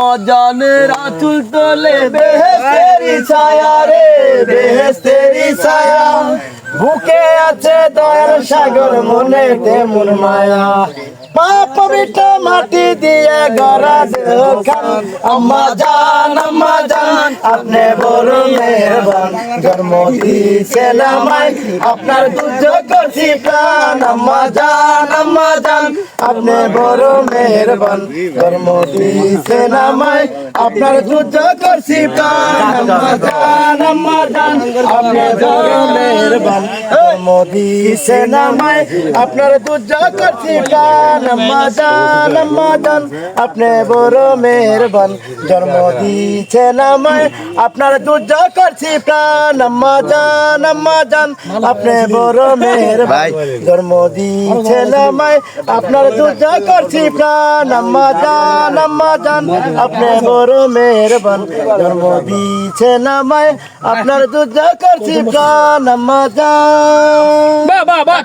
জানের আঁচল তোলে বেহেস্তেরি ছায়া রে, বেহেস্তেরি ছায়া। বুকে আছে দয়ার সাগর, মনে তেমন মায়া। মা পবিত্র মাটি দিয়ে গড়া দেখান আম্মা জান আম্মা জান, আপনি বড় মেহরবান। জন্ম দিয়েছেন আমায়। আপনার দুর্যোগ করছি, প্রাণ, আম্মা জান আম্মা জান। আপনি বড় মেহরবান, জন্ম দিয়েছেন আমায়। আপনার করছি, প্রাণ, আম্মা জান আম্মা জান। আপনি বড় মেহরবান। জন্ম দিয়েছেন আমায় আপনার দুর্যোগ করছি প্রাণ আম্মা জান আম্মা আপনি বড় মেহরবান, জন্ম দিয়েছেন আমায় আপনার দুর্যোগ করছি প্রাণ আম্মা জান আম্মা জান আপনি বড় মেহরবান, জন্ম দিয়েছেন আমায় আপনার দুর্যোগ করছি প্রাণ আম্মা জান আম্মা আপনি বড় মেহরবান, জন্ম দিয়েছেন আমায় আপনার দুর্যোগ করছি প্রাণ আম্মা জান বাহ বাহ বাহ